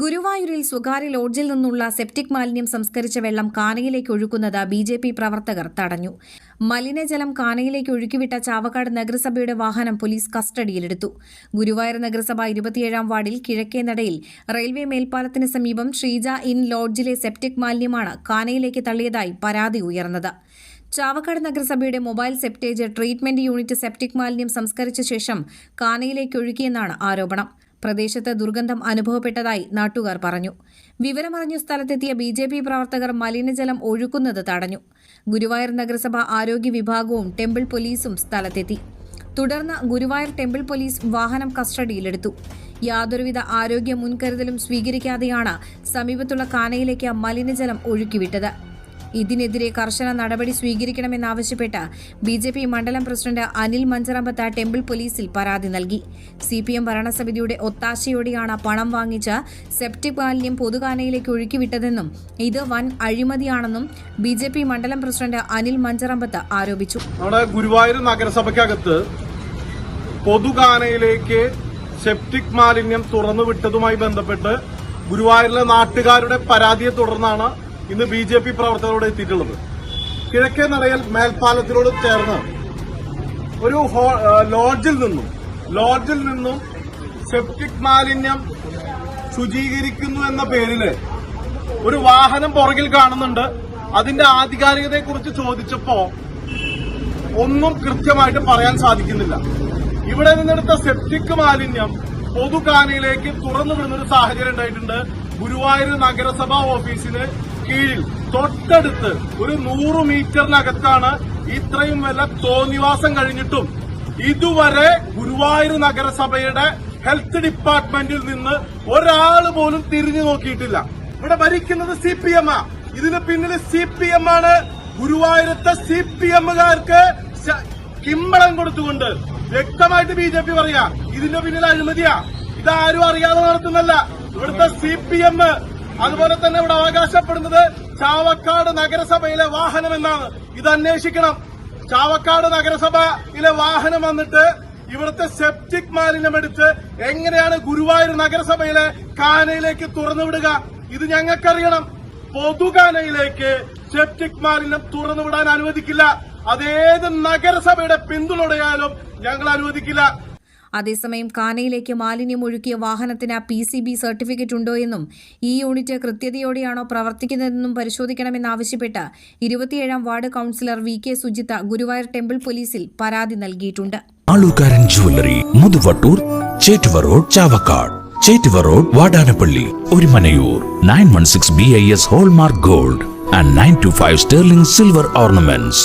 ഗുരുവായൂരിൽ സ്വകാര്യ ലോഡ്ജിൽ നിന്നുള്ള സെപ്റ്റിക് മാലിന്യം സംസ്കരിച്ച വെള്ളം കാനയിലേക്ക് ഒഴുക്കുന്നത് ബി ജെ പി പ്രവർത്തകർ തടഞ്ഞു. മലിനജലം കാനയിലേക്ക് ഒഴുക്കിവിട്ട ചാവക്കാട് നഗരസഭയുടെ വാഹനം പോലീസ് കസ്റ്റഡിയിലെടുത്തു. ഗുരുവായൂർ നഗരസഭ ഇരുപത്തിയേഴാം വാർഡിൽ കിഴക്കേ നടയിൽ റെയിൽവേ മേൽപ്പാലത്തിന് സമീപം ശ്രീജ ഇൻ ലോഡ്ജിലെ സെപ്റ്റിക് മാലിന്യമാണ് കാനയിലേക്ക് തള്ളിയതായി പരാതി ഉയർന്നത്. ചാവക്കാട് നഗരസഭയുടെ mobile septage treatment unit septic മാലിന്യം സംസ്കരിച്ച ശേഷം കാനയിലേക്ക് ഒഴുക്കിയെന്നാണ് ആരോപണം. പ്രദേശത്ത് ദുർഗന്ധം അനുഭവപ്പെട്ടതായി നാട്ടുകാർ പറഞ്ഞു. വിവരമറിഞ്ഞ സ്ഥലത്തെത്തിയ ബി ജെ പി പ്രവർത്തകർ മലിനജലം ഒഴുക്കുന്നത് തടഞ്ഞു. ഗുരുവായൂർ നഗരസഭ ആരോഗ്യ വിഭാഗവും ടെമ്പിൾ പോലീസും സ്ഥലത്തെത്തി. തുടർന്ന് ഗുരുവായൂർ ടെമ്പിൾ പോലീസ് വാഹനം കസ്റ്റഡിയിലെടുത്തു. യാതൊരുവിധ ആരോഗ്യ മുൻകരുതലും സ്വീകരിക്കാതെയാണ് സമീപത്തുള്ള കാനയിലേക്ക് മലിനജലം ഒഴുക്കിവിട്ടത്. ഇതിനെതിരെ കർശന നടപടി സ്വീകരിക്കണമെന്നാവശ്യപ്പെട്ട് ബി ജെ പി മണ്ഡലം പ്രസിഡന്റ് അനിൽ മഞ്ചറമ്പത്ത് ടെമ്പിൾ പോലീസിൽ പരാതി നൽകി. സി പി എം ഭരണസമിതിയുടെ ഒത്താശയോടെയാണ് പണം വാങ്ങിച്ച് സെപ്റ്റിക് മാലിന്യം പൊതുകാനയിലേക്ക് ഒഴുക്കിവിട്ടതെന്നും ഇത് വൻ അഴിമതിയാണെന്നും ബി ജെ പി മണ്ഡലം പ്രസിഡന്റ് അനിൽ മഞ്ചറമ്പത്ത് ആരോപിച്ചു. നമ്മുടെ ഗുരുവായൂർ നഗരസഭയ്ക്കകത്ത് പൊതുകാനയിലേക്ക് സെപ്റ്റിക് മാലിന്യം തുറന്നുവിട്ടതുമായി ബന്ധപ്പെട്ട് ഗുരുവായൂരിലെ നാട്ടുകാരുടെ പരാതിയെ തുടർന്നാണ് ഇന്ന് ബി ജെ പി പ്രവർത്തകരോട് എത്തിയിട്ടുള്ളത്. കിഴക്കേ നടയൽ മേൽപ്പാലത്തിനോട് ചേർന്ന് ഒരു ലോഡ്ജിൽ നിന്നും ലോഡ്ജിൽ നിന്നും സെപ്റ്റിക് മാലിന്യം ശുചീകരിക്കുന്നു എന്ന പേരിൽ ഒരു വാഹനം പുറകിൽ കാണുന്നുണ്ട്. അതിന്റെ ആധികാരികതയെ കുറിച്ച് ചോദിച്ചപ്പോ ഒന്നും കൃത്യമായിട്ട് പറയാൻ സാധിക്കുന്നില്ല. ഇവിടെ നിന്നെടുത്ത സെപ്റ്റിക് മാലിന്യം പൊതുകാനയിലേക്ക് തുറന്നു വിടുന്ന ഒരു സാഹചര്യം ഉണ്ടായിട്ടുണ്ട്. ഗുരുവായൂർ നഗരസഭാ ഓഫീസിന് കീഴിൽ തൊട്ടടുത്ത് ഒരു നൂറ് മീറ്ററിനകത്താണ് ഇത്രയും വല്ല തോന്നിവാസം കഴിഞ്ഞിട്ടും ഇതുവരെ ഗുരുവായൂർ നഗരസഭയുടെ ഹെൽത്ത് ഡിപ്പാർട്ട്മെന്റിൽ നിന്ന് ഒരാൾ പോലും തിരിഞ്ഞു നോക്കിയിട്ടില്ല. ഇവിടെ ഭരിക്കുന്നത് സി പി എം ആ. ഇതിന് പിന്നിൽ സി പി എം ആണ്. ഗുരുവായൂരത്തെ സി പി എമ്മുകാർക്ക് കിമ്പളം കൊടുത്തുകൊണ്ട് വ്യക്തമായിട്ട് ബി ജെ പി പറയാ ഇതിന്റെ പിന്നിൽ അഴിമതിയാ. ഇതാരും അറിയാതെ നടത്തുന്നല്ല ഇവിടുത്തെ സി പി എം അതുപോലെ തന്നെ ഇവിടെ അവകാശപ്പെടുന്നത് ചാവക്കാട് നഗരസഭയിലെ വാഹനം എന്നാണ്. ഇത് അന്വേഷിക്കണം. ചാവക്കാട് നഗരസഭയിലെ വാഹനം വന്നിട്ട് ഇവിടുത്തെ സെപ്റ്റിക് മാലിന്യം എടുത്ത് എങ്ങനെയാണ് ഗുരുവായൂർ നഗരസഭയിലെ കാനയിലേക്ക് തുറന്നുവിടുക? ഇത് ഞങ്ങൾക്കറിയണം. പൊതുകാനയിലേക്ക് സെപ്റ്റിക് മാലിന്യം തുറന്നുവിടാൻ അനുവദിക്കില്ല. അതേത് നഗരസഭയുടെ പിന്തുണയാലും ഞങ്ങൾ അനുവദിക്കില്ല. അതേസമയം കാനയിലേക്ക് മാലിന്യം ഒഴുക്കിയ വാഹനത്തിന് പി സി ബി സർട്ടിഫിക്കറ്റ് ഉണ്ടോ എന്നും ഈ യൂണിറ്റ് കൃത്യതയോടെയാണോ പ്രവർത്തിക്കുന്നതെന്നും പരിശോധിക്കണമെന്നാവശ്യപ്പെട്ട് ഇരുപത്തിയേഴാം ward councillor V K Sujitha Guruvayur temple പോലീസിൽ പരാതി നൽകിയിട്ടുണ്ട്. Alukkaran jewellery Muthuvattoor Chettuva road Chavakkad. Chettuva road Vadanappally Orumanayur. Nine one six B I S hallmark gold and nine two five sterling silver ornaments